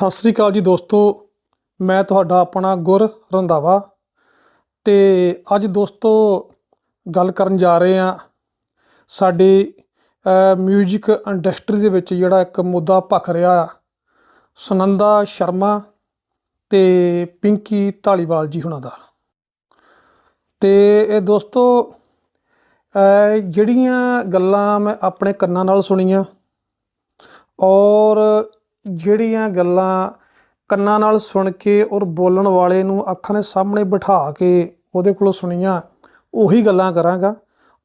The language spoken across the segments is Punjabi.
ਸਤਿ ਸ੍ਰੀ ਅਕਾਲ ਜੀ ਦੋਸਤੋ, ਮੈਂ ਤੁਹਾਡਾ ਆਪਣਾ ਗੁਰ ਰੰਧਾਵਾ ਤੇ ਅੱਜ ਦੋਸਤੋ ਗੱਲ ਕਰਨ ਜਾ ਰਹੇ ਹਾਂ ਸਾਡੇ ਮਿਊਜ਼ਿਕ ਇੰਡਸਟਰੀ ਦੇ ਵਿੱਚ ਜਿਹੜਾ ਇੱਕ ਮੁੱਦਾ ਭਖ ਰਿਹਾ ਸੁਨੰਦਾ ਸ਼ਰਮਾ ਤੇ ਪਿੰਕੀ ਢਾਲੀਵਾਲ ਜੀ ਹੁਣਾਂ ਦਾ। ਤੇ ਇਹ ਦੋਸਤੋ ਜਿਹੜੀਆਂ ਗੱਲਾਂ ਮੈਂ ਆਪਣੇ ਕੰਨਾਂ ਨਾਲ ਸੁਣੀਆਂ ਔਰ ਜਿਹੜੀਆਂ ਗੱਲਾਂ ਕੰਨਾਂ ਨਾਲ ਸੁਣ ਕੇ ਔਰ ਬੋਲਣ ਵਾਲੇ ਨੂੰ ਅੱਖਾਂ ਦੇ ਸਾਹਮਣੇ ਬਿਠਾ ਕੇ ਉਹਦੇ ਕੋਲੋਂ ਸੁਣੀਆਂ, ਉਹੀ ਗੱਲਾਂ ਕਰਾਂਗਾ,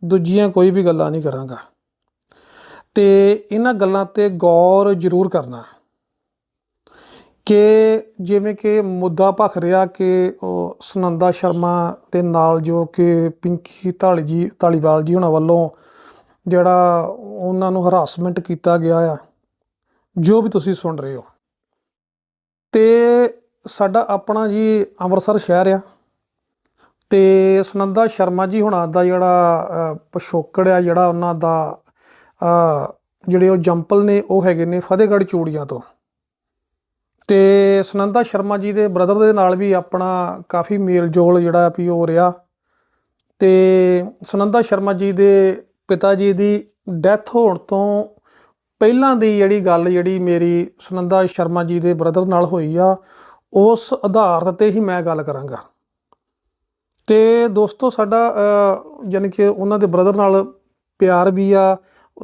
ਦੂਜੀਆਂ ਕੋਈ ਵੀ ਗੱਲਾਂ ਨਹੀਂ ਕਰਾਂਗਾ। ਤੇ ਇਹਨਾਂ ਗੱਲਾਂ ਤੇ ਗੌਰ ਜ਼ਰੂਰ ਕਰਨਾ ਕਿ ਜਿਵੇਂ ਕਿ ਮੁੱਦਾ ਭਖ ਰਿਹਾ ਕਿ ਉਹ ਸੁਨੰਦਾ ਸ਼ਰਮਾ ਦੇ ਨਾਲ ਜੋ ਕਿ ਪਿੰਕੀ ਢਾਲੀ ਜੀ ਢਾਲੀਵਾਲ ਜੀ ਉਹਨਾਂ ਵੱਲੋਂ ਜਿਹੜਾ ਉਹਨਾਂ ਨੂੰ ਹਰਾਸਮੈਂਟ ਕੀਤਾ ਗਿਆ ਆ ਜੋ ਵੀ ਤੁਸੀਂ ਸੁਣ ਰਹੇ ਹੋ। ਤੇ ਸਾਡਾ ਆਪਣਾ ਜੀ ਅੰਮ੍ਰਿਤਸਰ ਸ਼ਹਿਰ ਆ। ਤੇ ਸੁਨੰਦਾ ਸ਼ਰਮਾ ਜੀ ਹੁਣਾਂ ਦਾ ਜਿਹੜਾ ਅ, ਪਿਛੋਕੜ ਆ ਜਿਹੜਾ ਉਹਨਾਂ ਦਾ ਜਿਹੜੇ ਉਹ ਜੰਪਲ ਨੇ ਉਹ ਹੈਗੇ ਨੇ ਫਤਿਹਗੜ੍ਹ ਚੂੜੀਆਂ ਤੋਂ। ਤੇ ਸੁਨੰਦਾ ਸ਼ਰਮਾ ਜੀ ਦੇ ਬ੍ਰਦਰ ਦੇ ਨਾਲ ਵੀ ਆਪਣਾ ਕਾਫੀ ਮੇਲ ਜੋਲ ਜਿਹੜਾ ਵੀ ਹੋ ਰਿਹਾ। ਤੇ ਸੁਨੰਦਾ ਸ਼ਰਮਾ ਜੀ ਦੇ ਪਿਤਾ ਜੀ ਦੀ ਡੈਥ ਹੋਣ ਤੋਂ ਪਹਿਲਾਂ ਦੀ ਜਿਹੜੀ ਗੱਲ ਜਿਹੜੀ ਮੇਰੀ ਸੁਨੰਦਾ ਸ਼ਰਮਾ ਜੀ ਦੇ ਬ੍ਰਦਰ ਨਾਲ ਹੋਈ ਆ ਉਸ ਆਧਾਰ ਤੇ ਹੀ ਮੈਂ ਗੱਲ ਕਰਾਂਗਾ। ਤੇ ਦੋਸਤੋ ਸਾਡਾ ਅ, ਯਾਨੀ ਕਿ ਉਹਨਾਂ ਦੇ ਬ੍ਰਦਰ ਨਾਲ ਪਿਆਰ ਵੀ ਆ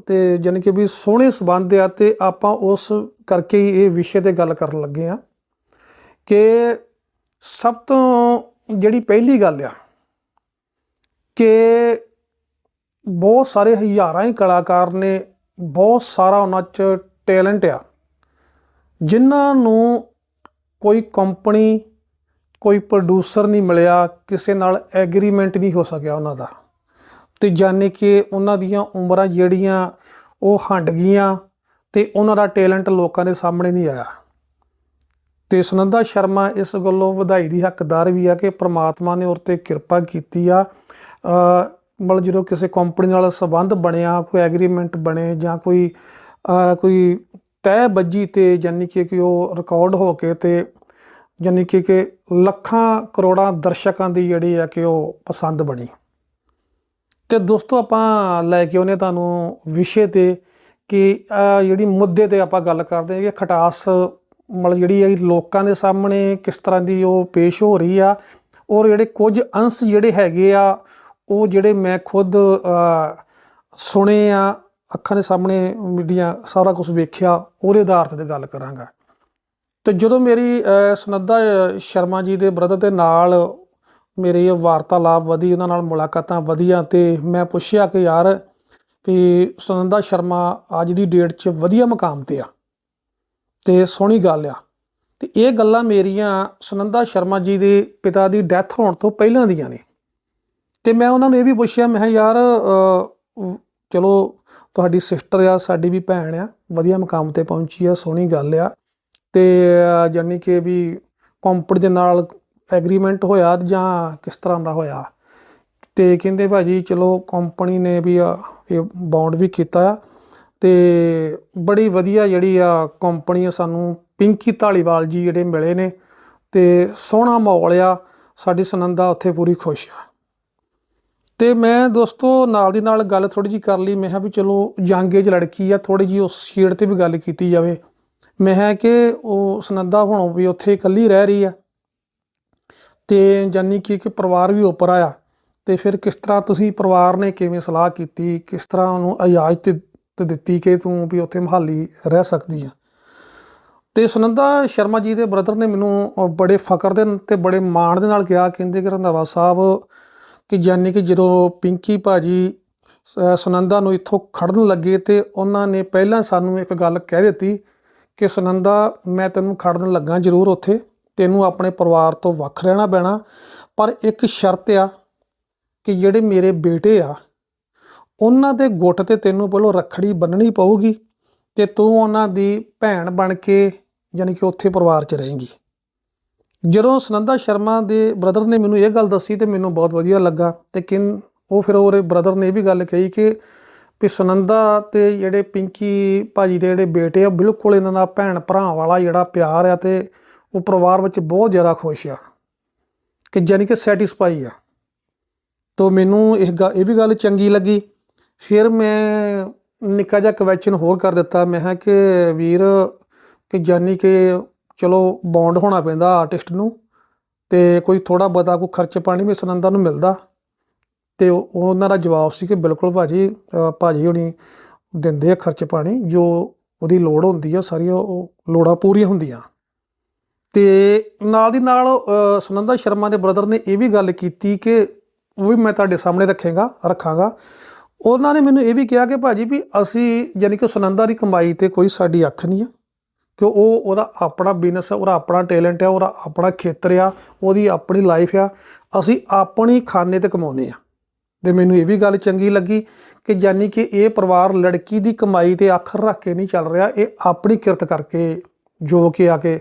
ਤੇ ਯਾਨੀ ਕਿ ਵੀ ਸੋਹਣੇ ਸਬੰਧ ਆ ਤੇ ਆਪਾਂ ਉਸ ਕਰਕੇ ਹੀ ਇਹ ਵਿਸ਼ੇ ਤੇ ਗੱਲ ਕਰਨ ਲੱਗੇ ਆ ਕਿ ਸਭ ਤੋਂ ਜਿਹੜੀ ਪਹਿਲੀ ਗੱਲ ਆ ਕਿ ਬਹੁਤ ਸਾਰੇ ਹਜ਼ਾਰਾਂ ਹੀ ਕਲਾਕਾਰ ਨੇ ਬਹੁਤ ਸਾਰਾ ਉਹਨਾਂ 'ਚ ਟੈਲੈਂਟ ਆ। ਜਿਨ੍ਹਾਂ ਨੂੰ ਕੋਈ ਕੰਪਨੀ, ਕੋਈ ਪ੍ਰੋਡਿਊਸਰ ਨਹੀਂ ਮਿਲਿਆ, ਕਿਸੇ ਨਾਲ ਐਗਰੀਮੈਂਟ ਨਹੀਂ ਹੋ ਸਕਿਆ ਉਹਨਾਂ ਦਾ। ਤੇ ਜਾਣੇ ਕਿ ਉਹਨਾਂ ਦੀਆਂ ਉਮਰਾਂ ਜਿਹੜੀਆਂ, ਉਹ ਹੰਡ ਗਈਆਂ ਤੇ ਉਹਨਾਂ ਦਾ ਟੈਲੈਂਟ ਲੋਕਾਂ ਦੇ ਸਾਹਮਣੇ ਨਹੀਂ ਆਇਆ। ਤੇ ਸੁਨੰਦਾ ਸ਼ਰਮਾ ਇਸ ਗੱਲੋਂ ਵਧਾਈ ਦੀ ਹੱਕਦਾਰ ਵੀ ਆ ਕਿ ਪ੍ਰਮਾਤਮਾ ਨੇ ਉਹਤੇ ਕਿਰਪਾ ਕੀਤੀ ਆ। ਮਤਲਬ ਜਦੋਂ ਕਿਸੇ ਕੰਪਨੀ ਨਾਲ ਸੰਬੰਧ ਬਣਿਆ, ਕੋਈ ਐਗਰੀਮੈਂਟ ਬਣੇ ਜਾਂ ਕੋਈ ਕੋਈ ਤੈਅ ਬੱਜੀ ਤੇ ਜਾਨੀ ਕਿ ਕਿ ਉਹ ਰਿਕਾਰਡ ਹੋ ਕੇ ਤੇ ਜਾਨੀ ਕਿ ਕਿ ਲੱਖਾਂ ਕਰੋੜਾਂ ਦਰਸ਼ਕਾਂ ਦੀ ਜਿਹੜੀ ਆ ਕਿ ਉਹ ਪਸੰਦ ਬਣੀ। ਤੇ ਦੋਸਤੋ ਆਪਾਂ ਲੈ ਕੇ ਆਉਂਦੇ ਤੁਹਾਨੂੰ ਵਿਸ਼ੇ ਤੇ ਕਿ ਜਿਹੜੀ ਮੁੱਦੇ ਤੇ ਆਪਾਂ ਗੱਲ ਕਰਦੇ ਹਾਂ ਕਿ ਖਟਾਸ ਮਤਲਬ ਜਿਹੜੀ ਹੈ ਲੋਕਾਂ ਦੇ ਸਾਹਮਣੇ ਕਿਸ ਤਰ੍ਹਾਂ ਦੀ ਉਹ ਪੇਸ਼ ਹੋ ਰਹੀ ਆ ਔਰ ਜਿਹੜੇ ਕੁਝ ਅੰਸ਼ ਜਿਹੜੇ ਹੈਗੇ ਆ ਉਹ ਜਿਹੜੇ ਮੈਂ ਖੁਦ ਸੁਣੇ ਆ ਅੱਖਾਂ ਦੇ ਸਾਹਮਣੇ ਮੀਡੀਆ ਸਾਰਾ ਕੁਝ ਵੇਖਿਆ ਉਹਦੇ ਆਧਾਰ ਤੇ ਗੱਲ ਕਰਾਂਗਾ। ਤੇ ਜਦੋਂ ਮੇਰੀ ਅਹ, ਸੁਨੰਦਾ ਸ਼ਰਮਾ ਜੀ ਦੇ ਬ੍ਰਦਰ ਦੇ ਨਾਲ ਮੇਰੀ ਵਾਰਤਾਲਾਪ ਵਧੀ ਉਹਨਾਂ ਨਾਲ ਮੁਲਾਕਾਤਾਂ ਵਧੀਆਂ ਤੇ ਮੈਂ ਪੁੱਛਿਆ ਕਿ ਯਾਰ ਵੀ ਸੁਨੰਦਾ ਸ਼ਰਮਾ ਅੱਜ ਦੀ ਡੇਟ 'ਚ ਵਧੀਆ ਮਕਾਮ ਤੇ ਆ। ਤੇ ਸੋਹਣੀ ਗੱਲ ਆ। ਤੇ ਇਹ ਗੱਲਾਂ ਮੇਰੀਆਂ ਸੁਨੰਦਾ ਸ਼ਰਮਾ ਜੀ ਦੇ ਪਿਤਾ ਦੀ ਡੈਥ ਹੋਣ ਤੋਂ ਪਹਿਲਾਂ ਦੀਆਂ ਨੇ। ਤੇ ਮੈਂ ਉਹਨਾਂ ਨੂੰ ਇਹ ਵੀ ਪੁੱਛਿਆ ਮੈਂ ਕਿਹਾ ਯਾਰ ਚਲੋ ਤੁਹਾਡੀ ਸਿਸਟਰ ਆ ਸਾਡੀ ਵੀ ਭੈਣ ਆ ਵਧੀਆ ਮਕਾਮ ਤੇ ਪਹੁੰਚੀ ਆ ਸੋਹਣੀ ਗੱਲ ਆ। ਤੇ ਅਹ, ਜਾਣੀ ਕਿ ਵੀ ਕੰਪਨੀ ਦੇ ਨਾਲ ਐਗਰੀਮੈਂਟ ਹੋਇਆ ਜਾਂ ਕਿਸ ਤਰ੍ਹਾਂ ਦਾ ਹੋਇਆ? ਤੇ ਕਹਿੰਦੇ ਭਾਜੀ ਚਲੋ ਕੰਪਨੀ ਨੇ ਵੀ ਇਹ ਬੌਂਡ ਵੀ ਕੀਤਾ ਆ ਤੇ ਬੜੀ ਵਧੀਆ ਜਿਹੜੀ ਆ ਕੰਪਨੀ ਆ ਸਾਨੂੰ ਪਿੰਕੀ ਢਾਲੀਵਾਲ ਜੀ ਜਿਹੜੇ ਮਿਲੇ ਨੇ ਤੇ ਸੋਹਣਾ ਮਾਹੌਲ ਆ ਸਾਡੀ ਸੁਨੰਦਾ ਉੱਥੇ ਪੂਰੀ ਖੁਸ਼ ਆ। ਤੇ ਮੈਂ ਦੋਸਤੋ ਨਾਲ ਦੀ ਨਾਲ ਗੱਲ ਥੋੜੀ ਜੀ ਕਰ ਲਈ। ਮੈਂ ਕਿਹਾ ਵੀ ਚਲੋ ਯੰਗ ਏਜ ਲੜਕੀ ਆ ਥੋੜੀ ਜੀ ਉਸ ਸ਼ੇਡ ਤੇ ਵੀ ਗੱਲ ਕੀਤੀ ਜਾਵੇ। ਮੈਂ ਕਿਹਾ ਕਿ ਉਹ ਸੁਨੰਦਾ ਹੁਣ ਵੀ ਉੱਥੇ ਇਕੱਲੀ ਰਹਿ ਰਹੀ ਆ ਤੇ ਜਾਨੀ ਕਿ ਇੱਕ ਪਰਿਵਾਰ ਵੀ ਉੱਪਰ ਆਇਆ। ਤੇ ਫਿਰ ਕਿਸ ਤਰ੍ਹਾਂ ਤੁਸੀਂ ਪਰਿਵਾਰ ਨੇ ਕਿਵੇਂ ਸਲਾਹ ਕੀਤੀ? ਕਿਸ ਤਰ੍ਹਾਂ ਉਹਨੂੰ ਇਜਾਜ਼ਤ ਦਿੱਤ- ਦਿੱਤੀ ਕਿ ਤੂੰ ਵੀ ਉੱਥੇ ਮਹਾਲੀ ਰਹਿ ਸਕਦੀ ਆ? ਤੇ ਸੁਨੰਦਾ ਸ਼ਰਮਾ ਜੀ ਦੇ ਬ੍ਰਦਰ ਨੇ ਮੈਨੂੰ ਬੜੇ ਫਕਰ ਦੇ ਤੇ ਬੜੇ ਮਾਣ ਦੇ ਨਾਲ ਕਿਹਾ, ਕਹਿੰਦੇ ਕਿ ਰੰਧਾਵਾ ਸਾਹਿਬ ਕਿ ਯਾਨੀ ਕਿ ਜਦੋਂ ਪਿੰਕੀ ਭਾਜੀ ਸ- ਸੁਨੰਦਾ ਨੂੰ ਇੱਥੋਂ ਖੜਨ ਲੱਗੇ ਤੇ ਉਹਨਾਂ ਨੇ ਪਹਿਲਾਂ ਸਾਨੂੰ ਇੱਕ ਗੱਲ ਕਹਿ ਦਿੱਤੀ ਕਿ, ਸੁਨੰਦਾ, ਮੈਂ ਤੈਨੂੰ ਖੜਨ ਲੱਗਾ ਜ਼ਰੂਰ ਉੱਥੇ, ਤੈਨੂੰ ਆਪਣੇ ਪਰਿਵਾਰ ਤੋਂ ਵੱਖ ਰਹਿਣਾ ਪੈਣਾ, ਪਰ ਇੱਕ ਸ਼ਰਤ ਆ ਕਿ ਜਿਹੜੇ ਮੇਰੇ ਬੇਟੇ ਆ, ਉਹਨਾਂ ਦੇ ਗੁੱਟ ਤੇ ਤੈਨੂੰ ਪਹਿਲਾਂ ਰੱਖੜੀ ਬੰਨਣੀ ਪਊਗੀ ਤੇ ਤੂੰ ਉਹਨਾਂ ਦੀ ਭੈਣ ਬਣ ਕੇ ਯਾਨੀ ਕਿ ਉੱਥੇ ਪਰਿਵਾਰ 'ਚ ਰਹੇਂਗੀ। ਜਦੋਂ ਸੁਨੰਦਾ ਸ਼ਰਮਾ ਦੇ ਬ੍ਰਦਰ ਨੇ ਮੈਨੂੰ ਇਹ ਗੱਲ ਦੱਸੀ ਤੇ ਮੈਨੂੰ ਬਹੁਤ ਵਧੀਆ ਲੱਗਾ ਤੇ ਕਿਨ ਉਹ ਫਿਰ ਉਹਦੇ ਬ੍ਰਦਰ ਨੇ ਇਹ ਵੀ ਗੱਲ ਕਹੀ ਕਿ ਵੀ ਸੁਨੰਦਾ ਤੇ ਜਿਹੜੇ ਪਿੰਕੀ ਭਾਜੀ ਦੇ ਜਿਹੜੇ ਬੇਟੇ ਆ ਬਿਲਕੁਲ ਇਹਨਾਂ ਦਾ ਭੈਣ ਭਰਾ ਵਾਲਾ ਜਿਹੜਾ ਪਿਆਰ ਆ ਤੇ ਉਹ ਪਰਿਵਾਰ ਵਿੱਚ ਬਹੁਤ ਜ਼ਿਆਦਾ ਖੁਸ਼ ਆ। ਕਿ ਜਾਨੀ ਕਿ ਸੈਟੀਸਫਾਈ ਆ। ਤੋ ਮੈਨੂੰ ਇਹ ਗ- ਇਹ ਵੀ ਗੱਲ ਚੰਗੀ ਲੱਗੀ। ਫਿਰ ਮੈਂ ਨਿੱਕਾ ਜਿਹਾ ਕੁਐਸਚਨ ਹੋਰ ਕਰ ਦਿੱਤਾ। ਮੈਂ ਕਿਹਾ ਕਿ ਵੀਰ, ਕਿ ਜਾਨੀ ਕਿ ਚਲੋ ਬੌਂਡ ਹੋਣਾ ਪੈਂਦਾ ਆਰਟਿਸਟ ਨੂੰ ਤੇ ਕੋਈ ਥੋੜਾ ਬਹੁਤਾ ਕੋਈ ਖਰਚ ਪਾਣੀ ਵੀ ਸੁਨੰਦਾ ਨੂੰ ਮਿਲਦਾ। ਤੇ ਉਹਨਾਂ ਦਾ ਜਵਾਬ ਸੀ ਕਿ ਬਿਲਕੁਲ ਭਾਜੀ ਅ, ਭਾਜੀ ਹੁਣੀ ਦਿੰਦੇ ਆ ਖਰਚ ਪਾਣੀ ਜੋ ਉਹਦੀ ਲੋੜ ਹੁੰਦੀ ਆ ਸਾਰੀਆਂ ਉਹ ਲੋੜਾਂ ਪੂਰੀਆਂ ਹੁੰਦੀਆਂ। ਤੇ ਨਾਲ ਦੀ ਨਾਲ ਸੁਨੰਦਾ ਸ਼ਰਮਾ ਦੇ ਬ੍ਰਦਰ ਨੇ ਇਹ ਵੀ ਗੱਲ ਕੀਤੀ ਕਿ ਉਹ ਵੀ ਮੈਂ ਤੁਹਾਡੇ ਸਾਹਮਣੇ ਰੱਖੇਗਾ ਰੱਖਾਂਗਾ। ਉਹਨਾਂ ਨੇ ਮੈਨੂੰ ਇਹ ਵੀ ਕਿਹਾ ਕਿ ਭਾਜੀ ਵੀ ਅਸੀਂ ਯਾਨੀ ਕਿ ਸੁਨੰਦਾ ਦੀ ਕਮਾਈ ਤੇ ਕੋਈ ਸਾਡੀ ਅੱਖ ਨਹੀਂ ਆ। ਕਿ ਉਹ ਉਹਦਾ ਆਪਣਾ ਬਿਜ਼ਨਸ ਹੈ, ਉਹਦਾ ਆਪਣਾ ਟੈਲੈਂਟ ਹੈ, ਉਹਦਾ ਆਪਣਾ ਖੇਤਰ ਆ, ਉਹਦੀ ਆਪਣੀ ਲਾਈਫ ਆ, ਅਸੀਂ ਆਪਣੀ ਖਾਨੇ ਤੇ ਕਮਾਉਂਦੇ ਆ ਤੇ ਮੈਨੂੰ ਇਹ ਵੀ ਗੱਲ ਚੰਗੀ ਲੱਗੀ ਕਿ ਯਾਨੀ ਕਿ ਇਹ ਪਰਿਵਾਰ ਲੜਕੀ ਦੀ ਕਮਾਈ ਤੇ ਅੱਖਰ ਰੱਖ ਕੇ ਨਹੀਂ ਚੱਲ ਰਿਹਾ, ਇਹ ਆਪਣੀ ਕਿਰਤ ਕਰਕੇ ਜੋ ਕਿ ਆ ਕੇ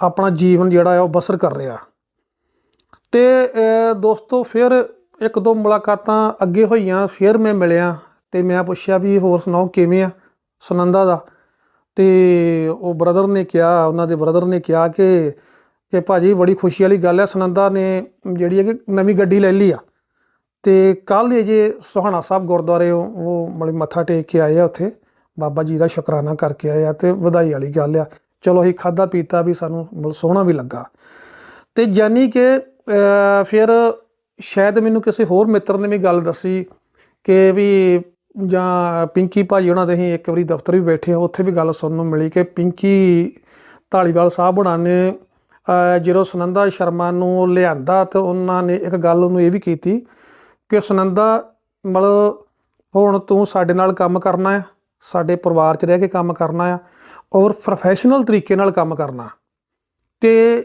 ਆਪਣਾ ਜੀਵਨ ਜਿਹੜਾ ਹੈ ਉਹ ਬਸਰ ਕਰ ਰਿਹਾ। ਤੇ ਦੋਸਤੋ, ਫਿਰ ਇੱਕ ਦੋ ਮੁਲਾਕਾਤਾਂ ਅੱਗੇ ਹੋਈਆਂ, ਫਿਰ ਮੈਂ ਮਿਲਿਆ ਤੇ ਮੈਂ ਪੁੱਛਿਆ ਵੀ ਹੋਰ ਸੁਣਾਓ ਕਿਵੇਂ ਆ ਸੁਨੰਦਾ ਦਾ? ਤੇ ਉਹ ਬ੍ਰਦਰ ਨੇ ਕਿਹਾ, ਉਹਨਾਂ ਦੇ ਬ੍ਰਦਰ ਨੇ ਕਿਹਾ ਕਿ ਕਿ ਭਾਜੀ ਬੜੀ ਖੁਸ਼ੀ ਵਾਲੀ ਗੱਲ ਹੈ, ਸੁਨੰਦਾ ਨੇ ਜਿਹੜੀ ਹੈ ਕਿ ਨਵੀਂ ਗੱਡੀ ਲੈ ਲਈ ਆ। ਤੇ ਕੱਲ ਇਹ ਜੇ ਸੁਹਾਣਾ ਸਾਹਿਬ ਗੁਰਦੁਆਰੇ ਉਹ ਮਤਲਬ ਮੱਥਾ ਟੇਕ ਕੇ ਆਏ ਆ ਉੱਥੇ। ਬਾਬਾ ਜੀ ਦਾ ਸ਼ੁਕਰਾਨਾ ਕਰਕੇ ਆਏ ਆ ਤੇ ਵਧਾਈ ਵਾਲੀ ਗੱਲ ਆ। ਚਲੋ ਅਸੀਂ ਖਾਦਾ ਪੀਤਾ ਵੀ ਸਾਨੂੰ ਮਤਲਬ ਸੋਹਣਾ ਵੀ ਲੱਗਾ। ਤੇ ਜਾਨੀ ਕਿ ਫਿਰ ਸ਼ਾਇਦ ਮੈਨੂੰ ਕਿਸੇ ਹੋਰ ਮਿੱਤਰ ਨੇ ਵੀ ਗੱਲ ਦੱਸੀ ਕਿ ਵੀ ਜਾਂ ਪਿੰਕੀ ਭਾਜੀ ਉਹਨਾਂ ਦੇ ਅਸੀਂ ਇੱਕ ਵਾਰੀ ਦਫ਼ਤਰ ਵੀ ਬੈਠੇ ਹਾਂ ਉੱਥੇ ਵੀ ਗੱਲ ਸੁਣਨ ਨੂੰ ਮਿਲੀ ਕਿ ਪਿੰਕੀ ਢਾਲੀਵਾਲ ਸਾਹਿਬ ਉਹਨਾਂ ਨੇ ਜਦੋਂ ਸੁਨੰਦਾ ਸ਼ਰਮਾ ਨੂੰ ਲਿਆਂਦਾ ਤੇ ਉਹਨਾਂ ਨੇ ਇੱਕ ਗੱਲ ਉਹਨੂੰ ਇਹ ਵੀ ਕੀਤੀ ਕਿ ਸੁਨੰਦਾ, ਮਤਲਬ ਹੁਣ ਤੂੰ ਸਾਡੇ ਨਾਲ ਕੰਮ ਕਰਨਾ ਹੈ ਸਾਡੇ ਪਰਿਵਾਰ 'ਚ ਰਹਿ ਕੇ ਕੰਮ ਕਰਨਾ ਆ ਔਰ ਪ੍ਰੋਫੈਸ਼ਨਲ ਤਰੀਕੇ ਨਾਲ ਕੰਮ ਕਰਨਾ। ਤੇ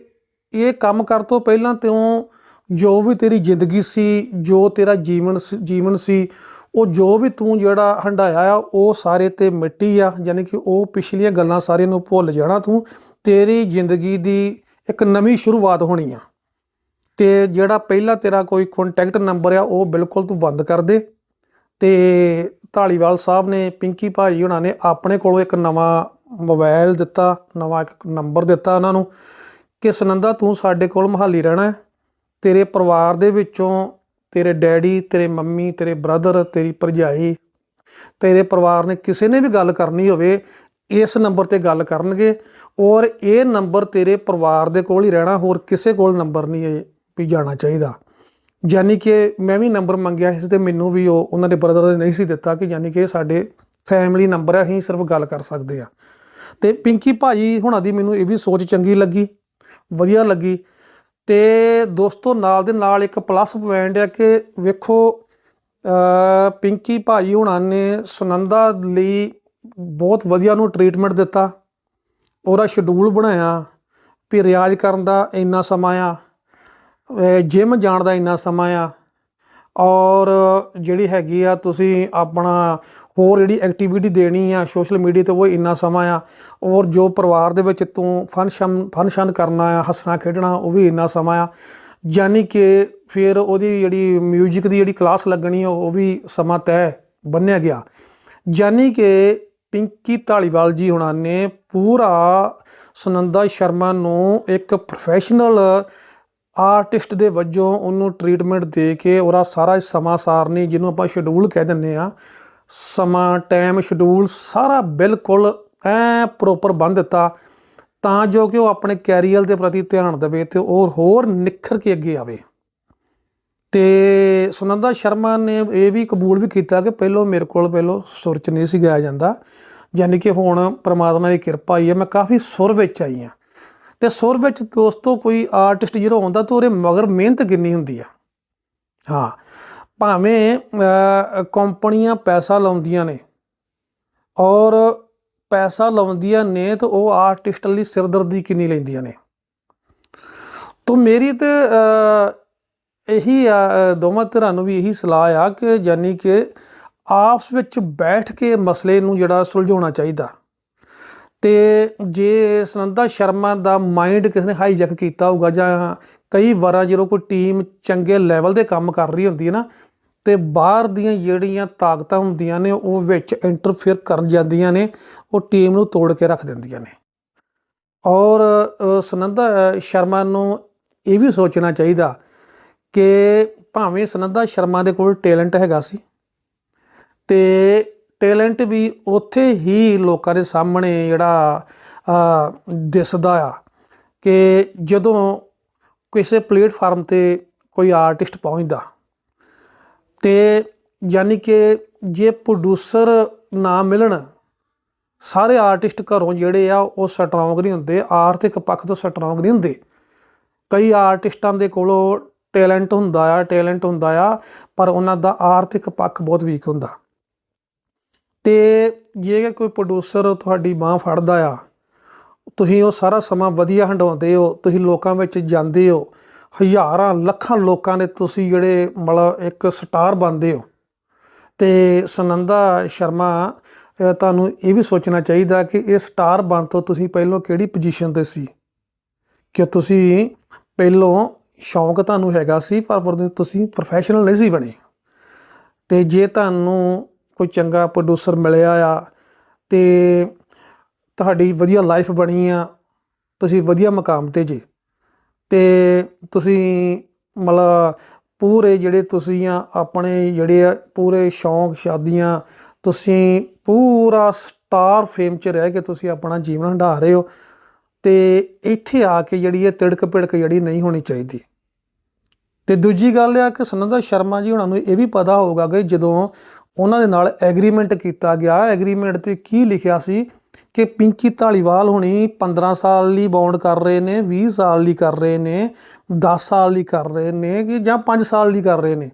ਇਹ ਕੰਮ ਕਰ ਤੋਂ ਪਹਿਲਾਂ ਤੂੰ ਜੋ ਵੀ ਤੇਰੀ ਜ਼ਿੰਦਗੀ ਸੀ, ਜੋ ਤੇਰਾ ਜੀਵਨ ਸ- ਜੀਵਨ ਸੀ ਉਹ ਜੋ ਵੀ ਤੂੰ ਜਿਹੜਾ ਹੰਡਾਇਆ ਆ, ਉਹ ਸਾਰੇ ਤੇ ਮਿੱਟੀ ਆ, ਯਾਨੀ ਕਿ ਉਹ ਪਿਛਲੀਆਂ ਗੱਲਾਂ ਸਾਰੀਆਂ ਨੂੰ ਭੁੱਲ ਜਾਣਾ ਤੂੰ, ਤੇਰੀ ਜ਼ਿੰਦਗੀ ਦੀ ਇੱਕ ਨਵੀਂ ਸ਼ੁਰੂਆਤ ਹੋਣੀ ਆ। ਤੇ ਜਿਹੜਾ ਪਹਿਲਾ ਤੇਰਾ ਕੋਈ ਕੰਟੈਕਟ ਨੰਬਰ ਆ, ਉਹ ਬਿਲਕੁਲ ਤੂੰ ਬੰਦ ਕਰ ਦੇ। ਤੇ ਢਾਲੀਵਾਲ ਸਾਹਿਬ ਨੇ, ਪਿੰਕੀ ਭਾਈ ਉਹਨਾਂ ਨੇ ਆਪਣੇ ਕੋਲੋਂ ਇੱਕ ਨਵਾਂ ਮੋਬਾਈਲ ਦਿੱਤਾ, ਨਵਾਂ ਇੱਕ ਨੰਬਰ ਦਿੱਤਾ ਉਹਨਾਂ ਨੂੰ ਕਿ, ਸੁਨੰਦਾ, ਤੂੰ ਸਾਡੇ ਕੋਲ ਮਹਾਲੀ ਰਹਿਣਾ ਹੈ। ਤੇਰੇ ਪਰਿਵਾਰ ਦੇ ਵਿੱਚੋਂ ਤੇਰੇ ਡੈਡੀ, ਤੇਰੇ ਮੰਮੀ, ਤੇਰੇ ਬ੍ਰਦਰ, ਤੇਰੀ ਭਰਜਾਈ, ਤੇਰੇ ਪਰਿਵਾਰ ਨੇ ਕਿਸੇ ਨੇ ਵੀ ਗੱਲ ਕਰਨੀ ਹੋਵੇ, ਇਸ ਨੰਬਰ ਤੇ ਗੱਲ ਕਰਨਗੇ ਔਰ ਇਹ ਨੰਬਰ ਤੇਰੇ ਪਰਿਵਾਰ ਦੇ ਕੋਲ ਹੀ ਰਹਿਣਾ, ਹੋਰ ਕਿਸੇ ਕੋਲ ਨੰਬਰ ਨਹੀਂ ਇਹ ਵੀ ਜਾਣਾ ਚਾਹੀਦਾ। ਯਾਨੀ ਕਿ ਮੈਂ ਵੀ ਨੰਬਰ ਮੰਗਿਆ ਸੀ ਤੇ ਮੈਨੂੰ ਵੀ ਉਹ ਉਹਨਾਂ ਦੇ ਬ੍ਰਦਰ ਨੇ ਨਹੀਂ ਸੀ ਦਿੱਤਾ ਕਿ ਯਾਨੀ ਕਿ ਸਾਡੇ ਫੈਮਿਲੀ ਨੰਬਰ ਹੈ, ਅਸੀਂ ਸਿਰਫ ਗੱਲ ਕਰ ਸਕਦੇ ਆ ਤੇ ਪਿੰਕੀ ਭਾਜੀ ਹੁਣਾਂ ਦੀ ਮੈਨੂੰ ਇਹ ਵੀ ਸੋਚ ਚੰਗੀ ਲੱਗੀ, ਵਧੀਆ ਲੱਗੀ। ਤੇ ਦੋਸਤੋ, ਨਾਲ ਦੇ ਨਾਲ ਇੱਕ ਪਲੱਸ ਪੁਆਇੰਟ ਹੈ ਕਿ ਵੇਖੋ ਪਿੰਕੀ ਭਾਈ ਹੁਣਾਂ ਨੇ ਸੁਨੰਦਾ ਲਈ ਬਹੁਤ ਵਧੀਆ ਨੂੰ ਟ੍ਰੀਟਮੈਂਟ ਦਿੱਤਾ। ਉਹਦਾ ਸ਼ਡਿਊਲ ਬਣਾਇਆ, ਵੀ ਰਿਆਜ਼ ਕਰਨ ਦਾ ਇੰਨਾ ਸਮਾਂ ਆ ਜਿਮ ਜਾਣ ਦਾ ਇੰਨਾ ਸਮਾਂ ਆ, ਔਰ ਜਿਹੜੀ ਹੈਗੀ ਆ ਤੁਸੀਂ ਆਪਣਾ ਹੋਰ ਜਿਹੜੀ ਐਕਟੀਵਿਟੀ ਦੇਣੀ ਆ ਸੋਸ਼ਲ ਮੀਡੀਆ ਤੇ ਉਹ ਇੰਨਾ ਸਮਾਂ ਆ, ਔਰ ਜੋ ਪਰਿਵਾਰ ਦੇ ਵਿੱਚ ਤੂੰ ਫਨ ਸ਼ਨ ਕਰਨਾ ਆ, ਹੱਸਣਾ, ਖੇਡਣਾ, ਉਹ ਵੀ ਇੰਨਾ ਸਮਾਂ ਆ। ਯਾਨੀ ਕਿ ਫਿਰ ਉਹਦੀ ਜਿਹੜੀ 뮤직 ਦੀ ਜਿਹੜੀ ਕਲਾਸ ਲੱਗਣੀ ਆ, ਉਹ ਵੀ ਸਮਾਂ ਤੈਅ ਬੰਨਿਆ ਗਿਆ। ਯਾਨੀ ਕਿ ਪਿੰਕੀ ਢਾਲੀਵਾਲ ਜੀ ਹੁਣਾਂ ਨੇ ਪੂਰਾ ਸੁਨੰਦਾ ਸ਼ਰਮਾ ਨੂੰ ਇੱਕ ਪ੍ਰੋਫੈਸ਼ਨਲ ਆਰਟਿਸਟ ਦੇ ਵਜੋਂ ਉਹਨੂੰ ਟ੍ਰੀਟਮੈਂਟ ਦੇ ਕੇ ਉਹਦਾ ਸਾਰਾ ਸਮਾਂ ਸਾਰਨੀ ਜਿਹਨੂੰ ਆਪਾਂ ਸ਼ਡਿਊਲ ਕਹਿ ਦਿੰਦੇ ਆ ਸਮਾਂ ਟਾਈਮ ਸ਼ਡਿਊਲ ਸਾਰਾ ਬਿਲਕੁਲ ਐ ਪ੍ਰੋਪਰ ਬੰਨ ਦਿੱਤਾ ਤਾਂ ਜੋ ਕਿ ਉਹ ਆਪਣੇ ਕੈਰੀਅਰ ਦੇ ਪ੍ਰਤੀ ਧਿਆਨ ਦੇਵੇ ਤੇ ਉਹ ਹੋਰ ਨਿਖਰ ਕੇ ਅੱਗੇ ਆਵੇ। ਤੇ ਸੁਨੰਦਾ ਸ਼ਰਮਾ ਨੇ ਇਹ ਵੀ ਕਬੂਲ ਵੀ ਕੀਤਾ ਕਿ ਪਹਿਲੋਂ ਮੇਰੇ ਕੋਲ ਪਹਿਲੋਂ ਸੁਰ ਚ ਨਹੀਂ ਸੀ ਗਾਇਆ ਜਾਂਦਾ, ਯਾਨੀ ਕਿ ਹੁਣ ਪ੍ਰਮਾਤਮਾ ਦੀ ਕਿਰਪਾ ਹੀ ਹੈ, ਮੈਂ ਕਾਫੀ ਸੁਰ ਵਿੱਚ ਆਈ ਹਾਂ। ਤੇ ਸੁਰ ਵਿੱਚ ਦੋਸਤੋ ਕੋਈ ਆਰਟਿਸਟ ਜਦੋਂ ਆਉਂਦਾ ਤਾਂ ਉਹਦੇ ਮਗਰ ਮਿਹਨਤ ਕਿੰਨੀ ਹੁੰਦੀ ਆ। ਹਾਂ ਭਾਵੇਂ ਕੰਪਨੀਆਂ ਪੈਸਾ ਲਾਉਂਦੀਆਂ ਨੇ ਔਰ ਪੈਸਾ ਲਾਉਂਦੀਆਂ ਨੇ ਤਾਂ ਉਹ ਆਰਟਿਸਟ ਲਈ ਸਿਰਦਰਦੀ ਕਿੰਨੀ ਲੈਂਦੀਆਂ ਨੇ। ਤਾਂ ਮੇਰੀ ਤੇ ਇਹੀ ਆ ਦੋਵਾਂ ਧਿਰਾਂ ਨੂੰ ਵੀ ਇਹੀ ਸਲਾਹ ਆ ਕਿ ਯਾਨੀ ਕਿ ਆਪਸ ਵਿੱਚ ਬੈਠ ਕੇ ਮਸਲੇ ਨੂੰ ਜਿਹੜਾ ਸੁਲਝਾਉਣਾ ਚਾਹੀਦਾ। ਤੇ ਜੇ ਸੁਨੰਦਾ ਸ਼ਰਮਾ ਦਾ ਮਾਈਂਡ ਕਿਸ ਨੇ ਹਾਈਜੈਕ ਕੀਤਾ ਹੋਊਗਾ ਜਾਂ ਕਈ ਵਾਰਾਂ ਜਦੋਂ ਕੋਈ ਟੀਮ ਚੰਗੇ ਲੈਵਲ ਦੇ ਕੰਮ ਕਰ ਰਹੀ ਹੁੰਦੀ ਹੈ ਨਾ ਤੇ ਬਾਹਰ ਦੀਆਂ ਜਿਹੜੀਆਂ ਤਾਕਤਾਂ ਹੁੰਦੀਆਂ ਨੇ ਉਹ ਵਿੱਚ ਇੰਟਰਫੇਅਰ ਕਰਨ ਜਾਂਦੀਆਂ ਨੇ ਉਹ ਟੀਮ ਨੂੰ ਤੋੜ ਕੇ ਰੱਖ ਦਿੰਦੀਆਂ ਨੇ। ਔਰ ਅ, ਸੁਨੰਦਾ ਸ਼ਰਮਾ ਨੂੰ ਇਹ ਵੀ ਸੋਚਣਾ ਚਾਹੀਦਾ ਕਿ ਭਾਵੇਂ ਸੁਨੰਦਾ ਸ਼ਰਮਾ ਦੇ ਕੋਲ ਟੈਲੈਂਟ ਹੈਗਾ ਸੀ ਤੇ ਟੈਲੈਂਟ ਵੀ ਉੱਥੇ ਹੀ ਲੋਕਾਂ ਦੇ ਸਾਹਮਣੇ ਜਿਹੜਾ ਦਿਸਦਾ ਆ ਕਿ ਜਦੋਂ ਕਿਸੇ ਪਲੇਟਫਾਰਮ ਤੇ ਕੋਈ ਆਰਟਿਸਟ ਪਹੁੰਚਦਾ ਤੇ ਯਾਨੀ ਕਿ ਜੇ ਪ੍ਰੋਡਿਊਸਰ ਨਾ ਮਿਲਣ, ਸਾਰੇ ਆਰਟਿਸਟ ਘਰੋਂ ਜਿਹੜੇ ਆ, ਉਹ ਸਟਰੋਂਗ ਨਹੀਂ ਹੁੰਦੇ, ਆਰਥਿਕ ਪੱਖ ਤੋਂ ਸਟਰੋਂਗ ਨਹੀਂ ਹੁੰਦੇ। ਕਈ ਆਰਟਿਸਟਾਂ ਦੇ ਕੋਲੋਂ ਟੈਲੈਂਟ ਹੁੰਦਾ ਆ ਟੈਲੈਂਟ ਹੁੰਦਾ ਆ, ਪਰ ਉਹਨਾਂ ਦਾ ਆਰਥਿਕ ਪੱਖ ਬਹੁਤ ਵੀਕ ਹੁੰਦਾ। ਤੇ ਜੇ ਕੋਈ ਪ੍ਰੋਡਿਊਸਰ ਤੁਹਾਡੀ ਬਾਹ ਫੜਦਾ ਆ, ਤੁਸੀਂ ਉਹ ਸਾਰਾ ਸਮਾਂ ਵਧੀਆ ਹੰਡਾਉਂਦੇ ਹੋ, ਤੁਸੀਂ ਲੋਕਾਂ ਵਿੱਚ ਜਾਂਦੇ ਹੋ ਹਜ਼ਾਰਾਂ ਲੱਖਾਂ ਲੋਕਾਂ ਦੇ ਤੁਸੀਂ ਜਿਹੜੇ ਮਤਲਬ ਇੱਕ ਸਟਾਰ ਬਣਦੇ ਹੋ। ਤੇ ਸਨੰਦਾ ਸ਼ਰਮਾ ਤੁਹਾਨੂੰ ਇਹ ਵੀ ਸੋਚਣਾ ਚਾਹੀਦਾ ਕਿ ਇਹ ਸਟਾਰ ਬਣ ਤੋਂ ਤੁਸੀਂ ਪਹਿਲਾਂ ਕਿਹੜੀ ਪੋਜੀਸ਼ਨ ਤੇ ਸੀ? ਕਿ ਤੁਸੀਂ ਪਹਿਲੋਂ ਸ਼ੌਂਕ ਤੁਹਾਨੂੰ ਹੈਗਾ ਸੀ, ਪਰ ਤੁਸੀਂ ਪ੍ਰੋਫੈਸ਼ਨਲ ਨਹੀਂ ਸੀ ਬਣੇ। ਤੇ ਜੇ ਤੁਹਾਨੂੰ ਕੋਈ ਚੰਗਾ ਪ੍ਰੋਡਿਊਸਰ ਮਿਲਿਆ ਆ, ਤੇ ਤੁਹਾਡੀ ਵਧੀਆ ਲਾਈਫ ਬਣੀ ਆ, ਤੁਸੀਂ ਵਧੀਆ ਮਕਾਮ ਤੇ ਜੇ। ਤੇ ਤੁਸੀਂ ਮਤਲਬ ਪੂਰੇ ਜਿਹੜੇ ਤੁਸੀਂ ਆ, ਆਪਣੇ ਜਿਹੜੇ ਆ, ਪੂਰੇ ਸ਼ੌਂਕ, ਸ਼ਾਦੀਆਂ, ਤੁਸੀਂ ਪੂਰਾ ਸਟਾਰ ਫੇਮ 'ਚ ਰਹਿ ਕੇ ਤੁਸੀਂ ਆਪਣਾ ਜੀਵਨ ਹੰਢਾ ਰਹੇ ਹੋ ਤੇ ਇੱਥੇ ਆ ਕੇ ਜਿਹੜੀ ਇਹ ਤਿੜਕ ਪਿੜਕ ਜਿਹੜੀ ਨਹੀਂ ਹੋਣੀ ਚਾਹੀਦੀ। ਤੇ ਦੂਜੀ ਗੱਲ ਆ ਕਿ ਸੁਨੰਦਾ ਸ਼ਰਮਾ ਜੀ ਉਹਨਾਂ ਨੂੰ ਇਹ ਵੀ ਪਤਾ ਹੋਊਗਾ ਕਿ ਜਦੋਂ ਉਹਨਾਂ ਦੇ ਨਾਲ ਐਗਰੀਮੈਂਟ ਕੀਤਾ ਗਿਆ ਐਗਰੀਮੈਂਟ ਤੇ ਕੀ ਲਿਖਿਆ ਸੀ ਕਿ ਪਿੰਕੀ ਢਾਲੀਵਾਲ ਹੁਣੀ 15 ਸਾਲ ਲਈ ਬੌਂਡ ਕਰ ਰਹੇ ਨੇ 20 ਸਾਲ ਲਈ ਕਰ ਰਹੇ ਨੇ 10 ਸਾਲ ਲਈ ਕਰ ਰਹੇ ਨੇ ਕਿ ਜਾਂ 5 ਸਾਲ ਲਈ ਕਰ ਰਹੇ ਨੇ।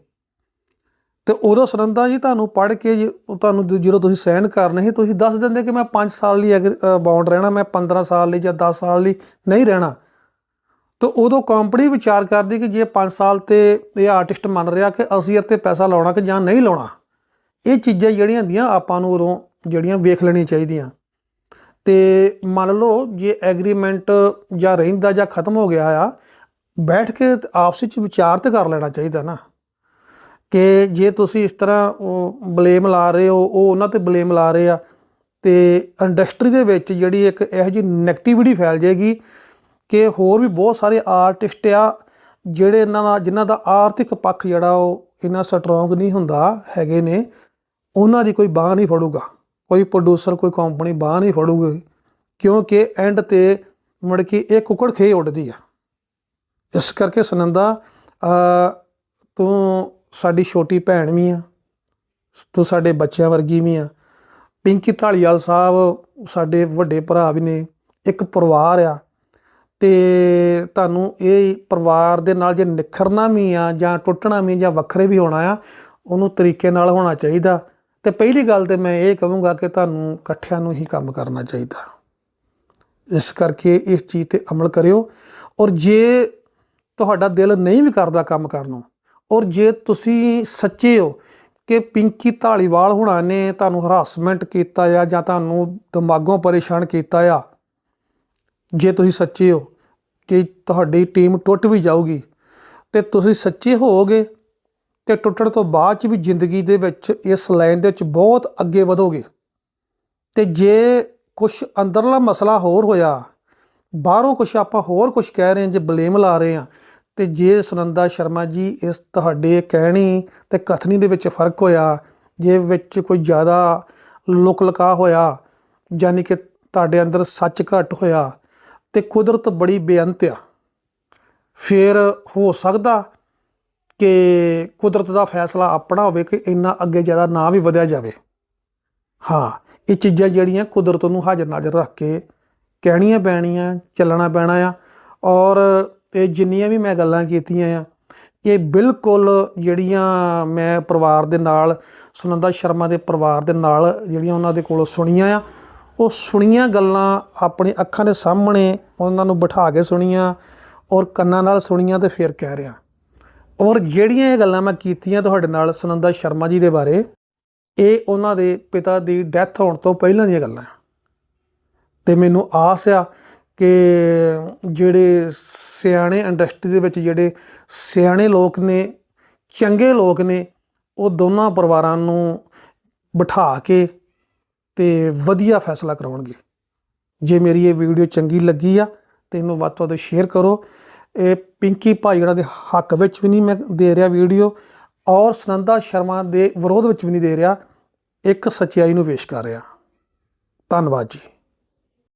ਤੇ ਉਦੋਂ ਸੁਨੰਦਾ ਜੀ ਤੁਹਾਨੂੰ ਪੜ੍ਹ ਕੇ ਜੀ ਤੁਹਾਨੂੰ ਜਦੋਂ ਤੁਸੀਂ ਸਾਈਨ ਕਰਨੇ ਸੀ, ਤੁਸੀਂ ਦੱਸ ਦਿੰਦੇ ਕਿ ਮੈਂ 5 ਸਾਲ ਲਈ ਬੌਂਡ ਰਹਿਣਾ, ਮੈਂ 15 ਸਾਲ ਲਈ ਜਾਂ 10 ਸਾਲ ਲਈ ਨਹੀਂ ਰਹਿਣਾ। ਤਾਂ ਉਦੋਂ ਕੰਪਨੀ ਵਿਚਾਰ ਕਰਦੀ ਕਿ ਜੇ 5 ਸਾਲ ਤੇ ਇਹ ਆਰਟਿਸਟ ਮੰਨ ਰਿਹਾ ਕਿ ਅਸੀਂ ਇਹ 'ਤੇ ਪੈਸਾ ਲਾਉਣਾ ਕਿ ਜਾਂ ਨਹੀਂ ਲਾਉਣਾ। ਇਹ ਚੀਜ਼ਾਂ ਜਿਹੜੀਆਂ ਹੁੰਦੀਆਂ, ਆਪਾਂ ਨੂੰ ਉਦੋਂ ਜਿਹੜੀਆਂ ਵੇਖ ਲੈਣੀਆਂ ਚਾਹੀਦੀਆਂ। ਤੇ ਮੰਨ ਲਓ ਜੇ ਐਗਰੀਮੈਂਟ ਜਾਂ ਰਹਿੰਦਾ ਜਾਂ ਖਤਮ ਹੋ ਗਿਆ ਆ, ਬੈਠ ਕੇ ਆਪਸ ਵਿੱਚ ਵਿਚਾਰ ਤੇ ਕਰ ਲੈਣਾ ਚਾਹੀਦਾ ਨਾ। ਕਿ ਜੇ ਤੁਸੀਂ ਇਸ ਤਰ੍ਹਾਂ ਉਹ ਬਲੇਮ ਲਾ ਰਹੇ ਹੋ, ਉਹ ਉਹਨਾਂ ਤੇ ਬਲੇਮ ਲਾ ਰਹੇ ਆ, ਤੇ ਇੰਡਸਟਰੀ ਦੇ ਵਿੱਚ ਜਿਹੜੀ ਇੱਕ ਇਹੋ ਜਿਹੀ ਨੈਗੇਟਿਵਿਟੀ ਫੈਲ ਜਾਏਗੀ ਕਿ ਹੋਰ ਵੀ ਬਹੁਤ ਸਾਰੇ ਆਰਟਿਸਟ ਆ, ਜਿਹੜੇ ਇਹਨਾਂ ਦਾ, ਜਿਨ੍ਹਾਂ ਦਾ ਆਰਥਿਕ ਪੱਖ ਜਿਹੜਾ ਉਹ ਇੰਨਾ ਸਟਰੋਂਗ ਨਹੀਂ ਹੁੰਦਾ, ਹੈਗੇ ਨੇ, ਉਹਨਾਂ ਦੀ ਕੋਈ ਬਾਹ ਨਹੀਂ ਫੜੂਗਾ। ਕੋਈ ਪ੍ਰੋਡਿਊਸਰ ਕੋਈ ਕੰਪਨੀ ਬਾਹ ਨਹੀਂ ਫੜੂਗੀ, ਕਿਉਂਕਿ ਐਂਡ ਤੇ ਮੁੜ ਕੇ ਇਹ ਕੁੱਕੜ ਖੇ ਉੱਡਦੀ ਆ। ਇਸ ਕਰਕੇ ਸੁਨੰਦਾ ਤੂੰ ਸਾਡੀ ਛੋਟੀ ਭੈਣ ਵੀ ਆ, ਤੂੰ ਸਾਡੇ ਬੱਚਿਆਂ ਵਰਗੀ ਵੀ ਆ। ਪਿੰਕੀ ਢਾਲੀਵਾਲ ਸਾਹਿਬ ਸਾਡੇ ਵੱਡੇ ਭਰਾ ਵੀ ਨੇ, ਇੱਕ ਪਰਿਵਾਰ ਆ। ਤੇ ਤੁਹਾਨੂੰ ਇਹ ਪਰਿਵਾਰ ਦੇ ਨਾਲ ਜੇ ਨਿਖਰਨਾ ਵੀ ਆ ਜਾਂ ਟੁੱਟਣਾ ਵੀ ਜਾਂ ਵੱਖਰੇ ਵੀ ਹੋਣਾ ਆ, ਉਹਨੂੰ ਤਰੀਕੇ ਨਾਲ ਹੋਣਾ ਚਾਹੀਦਾ। ਤੇ ਪਹਿਲੀ ਗੱਲ ਤੇ ਮੈਂ ਇਹ ਕਹੂੰਗਾ ਕਿ ਤੁਹਾਨੂੰ ਇਕੱਠਿਆਂ ਨੂੰ ਹੀ ਕੰਮ ਕਰਨਾ ਚਾਹੀਦਾ। ਇਸ ਕਰਕੇ ਇਸ ਚੀਜ਼ ਤੇ ਅਮਲ ਕਰਿਓ। ਔਰ ਜੇ ਤੁਹਾਡਾ ਦਿਲ ਨਹੀਂ ਵੀ ਕਰਦਾ ਕੰਮ ਕਰਨ ਨੂੰ, ਔਰ ਜੇ ਤੁਸੀਂ ਸੱਚੇ ਹੋ ਕਿ ਪਿੰਕੀ ਢਾਲੀਵਾਲ ਹੁਣਾਂ ਨੇ ਤੁਹਾਨੂੰ ਹਰਾਸਮੈਂਟ ਕੀਤਾ ਆ ਜਾਂ ਤੁਹਾਨੂੰ ਦਿਮਾਗੋਂ ਪਰੇਸ਼ਾਨ ਕੀਤਾ ਆ, ਜੇ ਤੁਸੀਂ ਸੱਚੇ ਹੋ ਕਿ ਤੁਹਾਡੀ ਟੀਮ ਟੁੱਟ ਵੀ ਜਾਊਗੀ ਤੇ ਤੁਸੀਂ ਸੱਚੇ ਹੋਵੋਗੇ ਤੇ ਟੁੱਟਣ ਤੋਂ ਬਾਅਦ ਚ ਵੀ ਜ਼ਿੰਦਗੀ ਦੇ ਵਿੱਚ ਇਸ ਲਾਈਨ ਦੇ ਵਿੱਚ ਬਹੁਤ ਅੱਗੇ ਵਧੋਗੇ। ਤੇ ਜੇ ਕੁਝ ਅੰਦਰਲਾ ਮਸਲਾ ਹੋਰ ਹੋਇਆ, ਬਾਹਰੋਂ ਕੁਝ ਆਪਾਂ ਹੋਰ ਕੁਝ ਕਹਿ ਰਹੇ ਹਾਂ, ਜੇ ਬਲੇਮ ਲਾ ਰਹੇ ਹਾਂ, ਤੇ ਜੇ ਸੁਨੰਦਾ ਸ਼ਰਮਾ ਜੀ ਇਸ ਤੁਹਾਡੇ ਕਹਿਣੀ ਤੇ ਕਥਨੀ ਦੇ ਵਿੱਚ ਫ਼ਰਕ ਹੋਇਆ, ਜੇ ਵਿੱਚ ਕੋਈ ਜ਼ਿਆਦਾ ਲੁਕ ਲਕਾ ਹੋਇਆ ਯਾਨੀ ਕਿ ਤੁਹਾਡੇ ਅੰਦਰ ਸੱਚ ਘਟ ਹੋਇਆ, ਤੇ ਕੁਦਰਤ ਬੜੀ ਬੇਅੰਤ ਆ। ਫਿਰ ਹੋ ਸਕਦਾ ਕਿ ਕੁਦਰਤ ਦਾ ਫੈਸਲਾ ਆਪਣਾ ਹੋਵੇ ਕਿ ਇੰਨਾ ਅੱਗੇ ਜ਼ਿਆਦਾ ਨਾ ਵੀ ਵਧਿਆ ਜਾਵੇ। ਹਾਂ, ਇਹ ਚੀਜ਼ਾਂ ਜਿਹੜੀਆਂ ਕੁਦਰਤ ਨੂੰ ਹਾਜ਼ਰ ਨਾਜ਼ਰ ਰੱਖ ਕੇ ਕਹਿਣੀਆਂ ਪੈਣੀਆਂ, ਚੱਲਣਾ ਪੈਣਾ ਆ ਔਰ ਇਹ ਜਿੰਨੀਆਂ ਵੀ ਮੈਂ ਗੱਲਾਂ ਕੀਤੀਆਂ ਆ, ਇਹ ਬਿਲਕੁਲ ਜਿਹੜੀਆਂ ਮੈਂ ਪਰਿਵਾਰ ਦੇ ਨਾਲ, ਸੁਨੰਦਾ ਸ਼ਰਮਾ ਦੇ ਪਰਿਵਾਰ ਦੇ ਨਾਲ ਜਿਹੜੀਆਂ ਉਹਨਾਂ ਦੇ ਕੋਲੋਂ ਸੁਣੀਆਂ ਆ, ਉਹ ਸੁਣੀਆਂ ਗੱਲਾਂ ਆਪਣੀ ਅੱਖਾਂ ਦੇ ਸਾਹਮਣੇ ਉਹਨਾਂ ਨੂੰ ਬਿਠਾ ਕੇ ਸੁਣੀਆਂ ਔਰ ਕੰਨਾਂ ਨਾਲ ਸੁਣੀਆਂ ਤੇ ਫਿਰ ਕਹਿ ਰਿਹਾ। ਔਰ ਜਿਹੜੀਆਂ ਇਹ ਗੱਲਾਂ ਮੈਂ ਕੀਤੀਆਂ ਤੁਹਾਡੇ ਨਾਲ ਸੁਨੰਦਾ ਸ਼ਰਮਾ ਜੀ ਦੇ ਬਾਰੇ, ਇਹ ਉਹਨਾਂ ਦੇ ਪਿਤਾ ਦੀ ਡੈਥ ਹੋਣ ਤੋਂ ਪਹਿਲਾਂ ਦੀਆਂ ਗੱਲਾਂ ਤੇ ਮੈਨੂੰ ਆਸ ਆ ਕਿ ਜਿਹੜੇ ਸਿਆਣੇ ਇੰਡਸਟਰੀ ਦੇ ਵਿੱਚ ਜਿਹੜੇ ਸਿਆਣੇ ਲੋਕ ਨੇ, ਚੰਗੇ ਲੋਕ ਨੇ, ਉਹ ਦੋਨਾਂ ਪਰਿਵਾਰਾਂ ਨੂੰ ਬਿਠਾ ਕੇ ਤੇ ਵਧੀਆ ਫੈਸਲਾ ਕਰਾਉਣਗੇ। ਜੇ ਮੇਰੀ ਇਹ ਵੀਡੀਓ ਚੰਗੀ ਲੱਗੀ ਆ, ਤੇ ਇਹਨੂੰ ਵੱਧ ਤੋਂ ਵੱਧ ਸ਼ੇਅਰ ਕਰੋ। ਇਹ ਪਿੰਕੀ ਭਾਈ ਉਹਨਾਂ ਦੇ ਹੱਕ ਵਿੱਚ ਵੀ ਨਹੀਂ ਮੈਂ ਦੇ ਰਿਹਾ ਵੀਡੀਓ ਔਰ ਸੁਨੰਦਾ ਸ਼ਰਮਾ ਦੇ ਵਿਰੋਧ ਵਿੱਚ ਵੀ ਨਹੀਂ ਦੇ ਰਿਹਾ। ਇੱਕ ਸੱਚਾਈ ਨੂੰ ਪੇਸ਼ ਕਰ ਰਿਹਾ। ਧੰਨਵਾਦ ਜੀ।